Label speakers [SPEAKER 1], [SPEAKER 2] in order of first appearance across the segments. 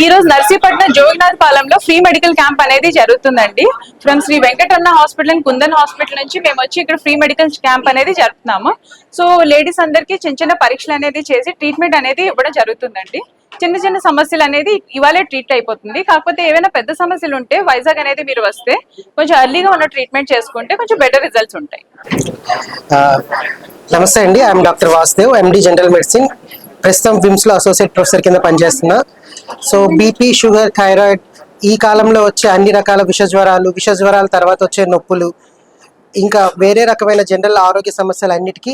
[SPEAKER 1] ఈ రోజు నర్సీపట్నం జోగినాథ్ పాలెంలో ఫ్రీ మెడికల్ క్యాంప్ అనేది జరుగుతుందండి. From Shri Venkatanna hospital and Kundan hospital నుంచి మేము వచ్చి ఇక్కడ ఫ్రీ మెడికల్ క్యాంప్ అనేది జరుపుతున్నాము. సో లేడీస్ అందరికీ చిన్న చిన్న పరీక్షలు అనేది చేసి ట్రీట్మెంట్ అనేది ఇవ్వడం జరుగుతుందండి. చిన్న చిన్న సమస్యలు అనేది ఇవాళే ట్రీట్ అయిపోతుంది. కాకపోతే ఏమైనా పెద్ద సమస్యలు ఉంటే వైజాగ్ అనేది మీరు వస్తే కొంచెం ఎర్లీగా ఉన్న ట్రీట్మెంట్ చేసుకుంటే కొంచెం బెటర్ రిజల్ట్స్ ఉంటాయి.
[SPEAKER 2] నమస్తే అండి. I'm doctor Vasudev MD general medicine ప్రస్తుతం విమ్స్లో అసోసియేట్ ప్రొఫెసర్ కింద పనిచేస్తున్నా. సో బీపీ షుగర్ థైరాయిడ్ ఈ కాలంలో వచ్చే అన్ని రకాల విష జ్వరాలు విష జ్వరాల తర్వాత వచ్చే నొప్పులు ఇంకా వేరే రకమైన జనరల్ ఆరోగ్య సమస్యలు అన్నిటికీ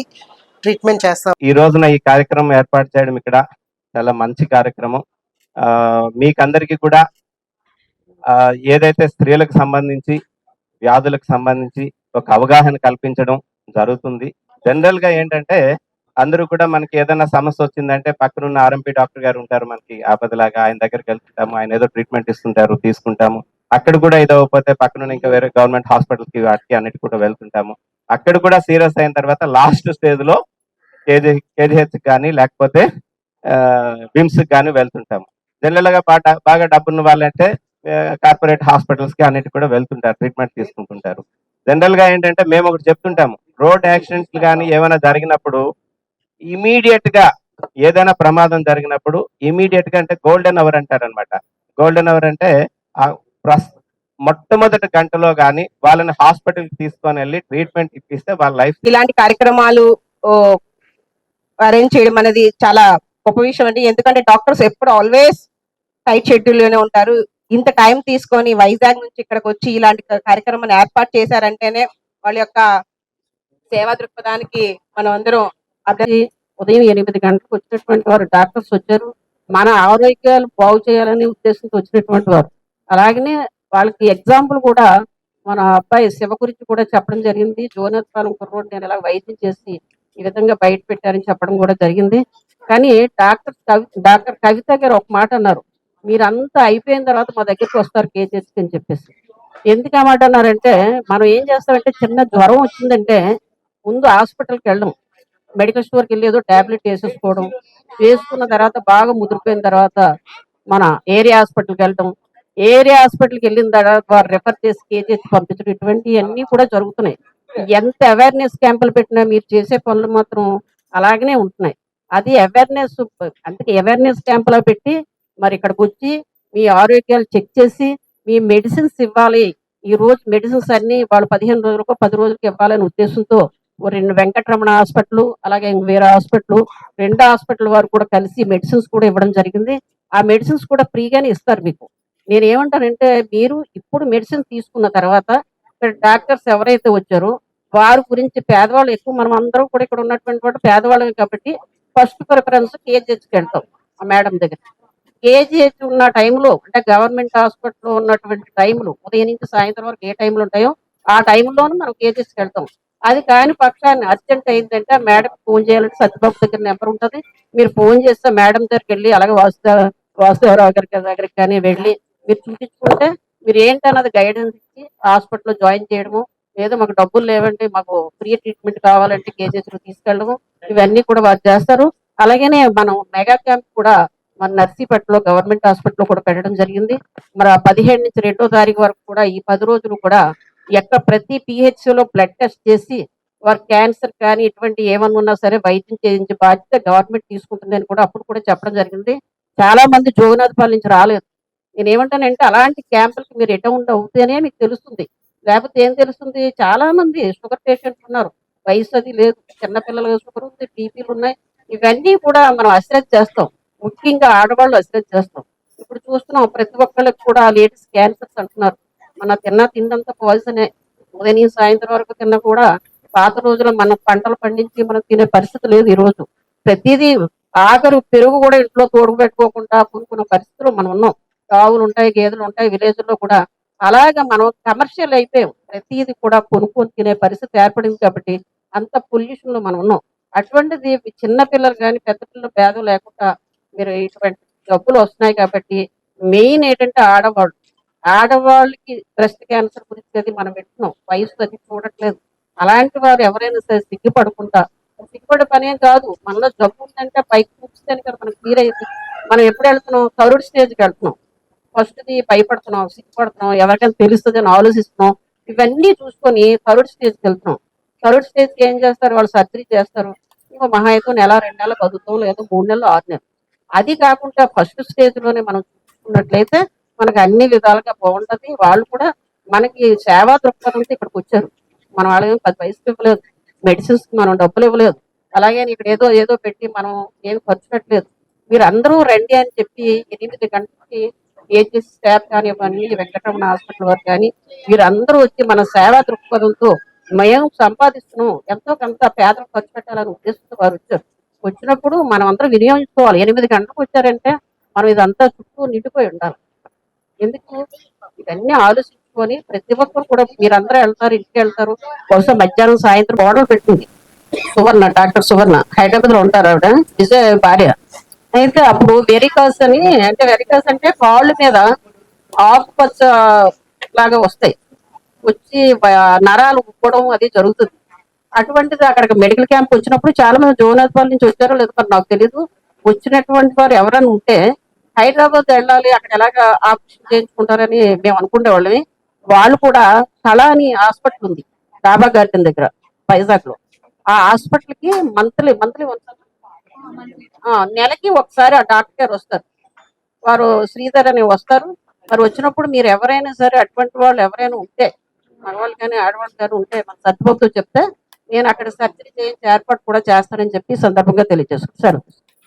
[SPEAKER 2] ట్రీట్మెంట్ చేస్తాం.
[SPEAKER 3] ఈ రోజున ఈ కార్యక్రమం ఏర్పాటు చేయడం ఇక్కడ చాలా మంచి కార్యక్రమం. మీకందరికీ కూడా ఏదైతే స్త్రీలకు సంబంధించి వ్యాధులకు సంబంధించి ఒక అవగాహన కల్పించడం జరుగుతుంది. జనరల్గా ఏంటంటే అందరూ కూడా మనకి ఏదైనా సమస్య వచ్చిందంటే పక్కనున్న ఆర్ఎంపీ డాక్టర్ గారు ఉంటారు మనకి ఆపదలాగా ఆయన దగ్గరికి వెళ్తుంటాము ఆయన ఏదో ట్రీట్మెంట్ ఇస్తుంటారు తీసుకుంటాము. అక్కడ కూడా ఇది అవ్వకపోతే పక్కన ఇంకా వేరే గవర్నమెంట్ హాస్పిటల్కి వాటికి అన్నిటి కూడా వెళ్తుంటాము. అక్కడ కూడా సీరియస్ అయిన తర్వాత లాస్ట్ స్టేజ్లో కేజీ కేజీహెచ్ కానీ లేకపోతే బిమ్స్ కానీ వెళ్తుంటాము. జనరల్గా బాగా బాగా డబ్బున్న వాళ్ళంటే కార్పొరేట్ హాస్పిటల్స్కి అన్నిటి కూడా వెళ్తుంటారు ట్రీట్మెంట్ తీసుకుంటుంటారు. జనరల్గా ఏంటంటే మేము ఒకటి చెప్తుంటాము రోడ్ యాక్సిడెంట్స్ కానీ ఏమైనా జరిగినప్పుడు ఇమీడియట్గా ఏదైనా ప్రమాదం జరిగినప్పుడు ఇమీడియట్గా అంటే గోల్డెన్ అవర్ అంటారు అనమాట గోల్డెన్ అవర్ అంటే ఆ ప్రస్- మొట్టమొదటి గంటలో గాని వాళ్ళని హాస్పిటల్ తీసుకొని వెళ్ళి ట్రీట్మెంట్ ఇప్పిస్తే వాళ్ళ లైఫ్
[SPEAKER 4] ఇలాంటి కార్యక్రమాలు అరేంజ్ చేయడం అనేది చాలా గొప్ప విషయం అండి. ఎందుకంటే డాక్టర్స్ ఎప్పుడు ఆల్వేస్ టైట్ షెడ్యూల్లోనే ఉంటారు. ఇంత టైం తీసుకొని వైజాగ్ నుంచి ఇక్కడికి వచ్చి ఇలాంటి కార్యక్రమాన్ని ఏర్పాటు చేశారంటేనే వాళ్ళ యొక్క సేవా దృక్పథానికి మనం అందరం అభినంది
[SPEAKER 5] ఉదయం ఎనిమిది గంటలకు వచ్చినటువంటి వారు డాక్టర్స్ వచ్చారు. మన ఆరోగ్యాలు బాగు చేయాలనే ఉద్దేశంతో వచ్చినటువంటి వారు. అలాగనే వాళ్ళకి ఎగ్జాంపుల్ కూడా మన అబ్బాయి శివ గురించి కూడా చెప్పడం జరిగింది. జోనర్ పాలెం కుర్రోడ్ నేను ఇలా వైద్యం చేసి ఈ విధంగా బయట పెట్టారని చెప్పడం కూడా జరిగింది. కానీ డాక్టర్ కవి డాక్టర్ కవిత గారు ఒక మాట అన్నారు. మీరంతా అయిపోయిన తర్వాత మా దగ్గరికి వస్తారు కేజీహెచ్ అని చెప్పేసి. ఎందుకు ఆ మాట అన్నారంటే మనం ఏం చేస్తామంటే చిన్న జ్వరం వచ్చిందంటే ముందు హాస్పిటల్కి వెళ్ళడం. మెడికల్ స్టోర్కి వెళ్ళి ఏదో టాబ్లెట్ వేసేసుకోవడం వేసుకున్న తర్వాత బాగా ముదిరిపోయిన తర్వాత మన ఏరియా హాస్పిటల్కి వెళ్ళడం ఏరియా హాస్పిటల్కి వెళ్ళిన తర్వాత వారు రెఫర్ చేసి కేజీహెచ్ పంపించడం ఇటువంటివన్నీ కూడా జరుగుతున్నాయి. ఎంత అవేర్నెస్ క్యాంపులు పెట్టినా మీరు చేసే పనులు మాత్రం అలాగనే ఉంటున్నాయి. అది అవేర్నెస్ అందుకే అవేర్నెస్ క్యాంపులో పెట్టి మరి ఇక్కడికి వచ్చి మీ ఆరోగ్యాలు చెక్ చేసి మీ మెడిసిన్స్ ఇవ్వాలి. ఈ రోజు మెడిసిన్స్ అన్ని వాళ్ళు పదిహేను రోజులకు పది రోజులకి ఇవ్వాలనే ఉద్దేశంతో రెండు వెంకటరమణ హాస్పిటల్ అలాగే ఇంక వేరే హాస్పిటల్ రెండు హాస్పిటల్ వారు కూడా కలిసి మెడిసిన్స్ కూడా ఇవ్వడం జరిగింది. ఆ మెడిసిన్స్ కూడా ఫ్రీగానే ఇస్తారు మీకు. నేను ఏమంటానంటే మీరు ఇప్పుడు మెడిసిన్ తీసుకున్న తర్వాత ఇక్కడ డాక్టర్స్ ఎవరైతే వచ్చారో వారి గురించి పేదవాళ్ళు ఎక్కువ మనం అందరం కూడా ఇక్కడ ఉన్నటువంటి వాడు పేదవాళ్ళమే కాబట్టి ఫస్ట్ ప్రిఫరెన్స్ కేజీహెచ్కి వెళ్తాం ఆ మేడం దగ్గర. కేజీహెచ్ ఉన్న టైంలో అంటే గవర్నమెంట్ హాస్పిటల్లో ఉన్నటువంటి టైంలో ఉదయం నుంచి సాయంత్రం వరకు ఏ టైంలో ఉంటాయో ఆ టైంలోనూ మనం కేజీహెచ్కి వెళ్తాం. అది కాని పక్షాన్ని అర్జెంట్ అయిందంటే మేడం ఫోన్ చేయాలంటే సత్యబాబు దగ్గర నెంబర్ ఉంటుంది. మీరు ఫోన్ చేస్తే మేడం దగ్గరికి వెళ్ళి అలాగే వాసుదేవ వాసుదేవరావు గారి దగ్గరికి కానీ వెళ్ళి మీరు చూపించుకుంటే మీరు ఏంటన్నది గైడెన్స్ ఇచ్చి హాస్పిటల్లో జాయిన్ చేయడము. లేదా మాకు డబ్బులు లేవంటే మాకు ఫ్రీ ట్రీట్మెంట్ కావాలంటే కేజెస్లో తీసుకెళ్ళడము. ఇవన్నీ కూడా వారు చేస్తారు. అలాగనే మనం మెగా క్యాంప్ కూడా మన నర్సీపేటలో గవర్నమెంట్ హాస్పిటల్లో కూడా పెట్టడం జరిగింది. మరి ఆ పదిహేడు నుంచి రెండో తారీఖు వరకు కూడా ఈ పది రోజులు కూడా ఎక్కడ ప్రతి పిహెచ్లో లో బ్లడ్ టెస్ట్ చేసి వారు క్యాన్సర్ కానీ ఇటువంటి ఏమన్నా ఉన్నా సరే వైద్యం చేయించే బాధ్యత గవర్నమెంట్ తీసుకుంటుందని కూడా అప్పుడు కూడా చెప్పడం జరిగింది. చాలా మంది జోగినాథపాల్ నుంచి రాలేదు. నేను ఏమంటానంటే అలాంటి క్యాంపులకి మీరు అటెండ్ అవుతేనే మీకు తెలుస్తుంది. లేకపోతే ఏం తెలుస్తుంది? చాలా మంది షుగర్ పేషెంట్లు ఉన్నారు. వయసు అది లేదు. చిన్నపిల్లలు షుగర్ ఉంది బీపీలు ఉన్నాయి. ఇవన్నీ కూడా మనం అసెస్ చేస్తాం. ముఖ్యంగా ఆడవాళ్ళు అసెస్ చేస్తాం. ఇప్పుడు చూస్తున్నాం ప్రతి ఒక్కళ్ళకి కూడా లేడీస్ క్యాన్సర్స్ అంటున్నారు. మన తిన్న తిండంతా పాయిజనే. ఉదయం సాయంత్రం వరకు తిన్నా కూడా పాత రోజుల్లో మన పంటలు పండించి మనం తినే పరిస్థితి లేదు ఈ రోజు ప్రతిదీ ఆఖరు పెరుగు కూడా ఇంట్లో తోడు పెట్టుకోకుండా కొనుక్కున్న పరిస్థితులు మనం ఉన్నాం. ఆవులు ఉంటాయి గేదెలు ఉంటాయి విలేజ్లో కూడా అలాగే మనం కమర్షియల్ అయిపోయాం. ప్రతిదీ కూడా కొనుక్కొని తినే పరిస్థితి ఏర్పడింది కాబట్టి అంత పొల్యూషన్లో మనం ఉన్నాం. అటువంటిది చిన్న పిల్లలు కానీ పెద్ద పిల్లలు భేదం లేకుండా మీరు ఇటువంటి జబ్బులు వస్తున్నాయి కాబట్టి మెయిన్ ఏంటంటే ఆడవాళ్ళు. ఆడవాళ్ళకి బ్రెస్ట్ క్యాన్సర్ గురించి అది మనం వింటున్నాం. వయసు అది చూడట్లేదు. అలాంటి వారు ఎవరైనా సరే సిగ్గుపడకుండా సిగ్గుపడే పని ఏం కాదు. మనలో జబ్బు ఉందంటే పైకి చూపిస్తేనే కదా మనకి క్లియర్ అయ్యింది. మనం ఎప్పుడు వెళ్తున్నాం? థర్డ్ స్టేజ్కి వెళ్తున్నాం. ఫస్ట్ది భయపడుతున్నాం సిగ్గుపడుతున్నాం ఎవరికైనా తెలుస్తుంది అని ఆలోచిస్తున్నాం. ఇవన్నీ చూసుకొని థర్డ్ స్టేజ్కి వెళ్తున్నాం. థర్డ్ స్టేజ్కి ఏం చేస్తారు? వాళ్ళు సర్జరీ చేస్తారు. ఇంకో మహా అయితే నెల రెండు నెలలు బతుకుతాం లేదా మూడు నెలలు ఆరు నెలలు. అది కాకుండా ఫస్ట్ స్టేజ్లోనే మనం చూసుకున్నట్లయితే మనకి అన్ని విధాలుగా బాగుంటది. వాళ్ళు కూడా మనకి సేవా దృక్పథంతో ఇక్కడికి వచ్చారు. మన వాళ్ళకి పది పైసలు ఇవ్వలేదు. మెడిసిన్స్ మనం డబ్బులు ఇవ్వలేదు. అలాగే ఇక్కడ ఏదో ఏదో పెట్టి మనం ఏం ఖర్చు పెట్టలేదు. మీరు అందరూ రండి అని చెప్పి ఎనిమిది గంటలకి ఏజెస్ స్టాఫ్ కానివ్వండి వెంకటరమణ హాస్పిటల్ వారు కానీ వీరందరూ వచ్చి మన సేవా దృక్పథంతో మేము సంపాదిస్తున్నాం. ఎంతో కొంత పేదలకు ఖర్చు పెట్టాలని ఉద్దేశంతో వారు వచ్చారు. వచ్చినప్పుడు మనం అందరం వినియోగించుకోవాలి. ఎనిమిది గంటలకు వచ్చారంటే మనం ఇదంతా చుట్టూ నిండిపోయి ఉండాలి. ఎందుకు? ఇవన్నీ ఆలోచించుకొని ప్రతి ఒక్కరు కూడా మీరందరూ వెళ్తారు ఇంటికి వెళ్తారు. బహుశా మధ్యాహ్నం సాయంత్రం ఆర్డర్ పెట్టింది. సువర్ణ డాక్టర్ సువర్ణ. హైదరాబాద్లో ఉంటారు ఆవిడ. విజయ భార్య. అయితే అప్పుడు వెరికాస్ అని అంటే వెరికాస్ అంటే కాళ్ళ మీద ఆకుపచ్చ లాగా వస్తాయి. వచ్చి నరాలు ఉప్పడం అది జరుగుతుంది. అటువంటిది అక్కడికి మెడికల్ క్యాంప్ వచ్చినప్పుడు చాలా మంది జోనాథ్పాల్ నుంచి వచ్చారో లేదో నాకు తెలియదు వచ్చినటువంటి వారు ఎవరైనా ఉంటే హైదరాబాద్ వెళ్ళాలి అక్కడ ఎలాగ ఆపరేషన్ చేయించుకుంటారని మేము అనుకునేవాళ్ళమి. వాళ్ళు కూడా కళ అని హాస్పిటల్ ఉంది డాబా గార్డెన్ దగ్గర వైజాగ్లో ఆ హాస్పిటల్కి మంత్లీ మంత్లీ నెలకి ఒకసారి ఆ డాక్టర్ గారు వస్తారు. వారు శ్రీధర్ అని వస్తారు. వారు వచ్చినప్పుడు మీరు ఎవరైనా సరే అటువంటి వాళ్ళు ఎవరైనా ఉంటే మగవాళ్ళు కానీ ఆడవాళ్ళు కానీ ఉంటే మన సర్దుబాబుతో చెప్తే నేను అక్కడ సర్జరీ చేయించి ఏర్పాటు కూడా చేస్తానని చెప్పి సందర్భంగా తెలియజేసుకుంటాను